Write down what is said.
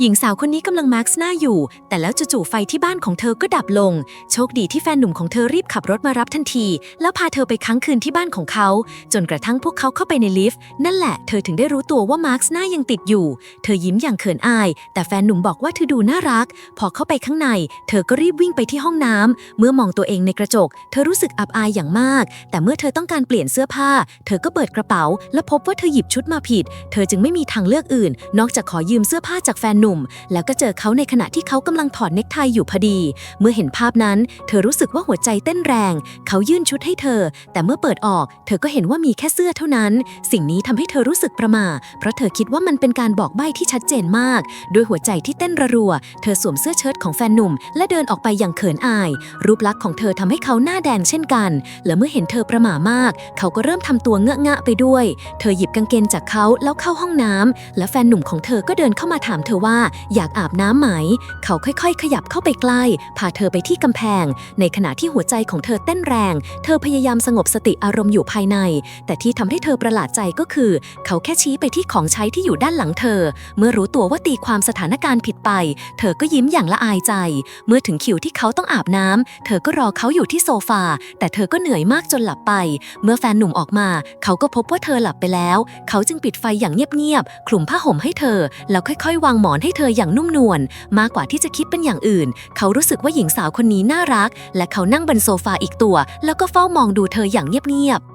หญิงสาวคนนี้กำลังมาร์กหน้าอยู่ แต่แล้วจู่ๆไฟที่บ้านของเธอก็ดับลง โชคดีที่แฟนหนุ่มของเธอรีบขับรถมารับทันที แล้วพาเธอไปค้างคืนที่บ้านของเขา จนกระทั่งพวกเขาเข้าไปในลิฟต์นั่นแหละเธอถึงได้รู้ตัวว่ามาร์กหน้ายังติดอยู่ เธอยิ้มอย่างเขินอาย แต่แฟนหนุ่มบอกว่าเธอดูน่ารัก พอเข้าไปข้างใน เธอก็รีบวิ่งไปที่ห้องน้ำเมื่อมองตัวเองในกระจก เธอรู้สึกอับอายอย่างมาก แต่เมื่อเธอต้องการเปลี่ยนเสื้อผ้า เธอก็เปิดกระเป๋า และพบว่าเธอหยิบชุดมาผิด เธอจึงไม่มีทางเลือกอื่น นอกจากขอยืมเสื้อผ้าจากแฟนหนุ่มแล้วก็เจอเขาในขณะที่เขากำลังถอดเน็กไทอยู่พอดี เมื่อเห็นภาพนั้น เธอรู้สึกว่าหัวใจเต้นแรง เขายื่นชุดให้เธอ แต่เมื่อเปิดออก เธอก็เห็นว่ามีแค่เสื้อเท่านั้น สิ่งนี้ทำให้เธอรู้สึกประหม่า เพราะเธอคิดว่ามันเป็นการบอกใบ้ที่ชัดเจนมาก ด้วยหัวใจที่เต้นระรัว เธอสวมเสื้อเชิ้ตของแฟนหนุ่ม และเดินออกไปอย่างเขินอาย รูปลักษณ์ของเธอทำให้เขาหน้าแดงเช่นกัน และเมื่อเห็นเธอประหม่ามาก เขาก็เริ่มทำตัวเงอะงะไปด้วย เธอหยิบกางเกงจากเขาแล้วเข้าห้องน้ำและแฟนหนุ่มของเธอก็เดินเข้ามาถามเธอว่าอยากอาบน้ำไหม เขาค่อยๆ ขยับเข้าไปใกล้ พาเธอไปที่กำแพง ในขณะที่หัวใจของเธอเต้นแรง เธอพยายามสงบสติอารมณ์อยู่ภายใน แต่ที่ทำให้เธอประหลาดใจก็คือ เขาแค่ชี้ไปที่ของใช้ที่อยู่ด้านหลังเธอ เมื่อรู้ตัวว่าตีความสถานการณ์ผิดไป เธอก็ยิ้มอย่างละอายใจ เมื่อถึงคิวที่เขาต้องอาบน้ำเธอก็รอเขาอยู่ที่โซฟา แต่เธอก็เหนื่อยมากจนหลับไป เมื่อแฟนหนุ่มออกมา เขาก็พบว่าเธอหลับไปแล้ว เขาจึงปิดไฟอย่างเงียบๆคลุมผ้าห่มให้เธอ แล้วค่อยๆ วางหมอนใหให้เธออย่างนุ่มนวลมากกว่าที่จะคิดเป็นอย่างอื่น เขารู้สึกว่าหญิงสาวคนนี้น่ารัก และเขานั่งบนโซฟาอีกตัว แล้วก็เฝ้ามองดูเธออย่างเงียบๆ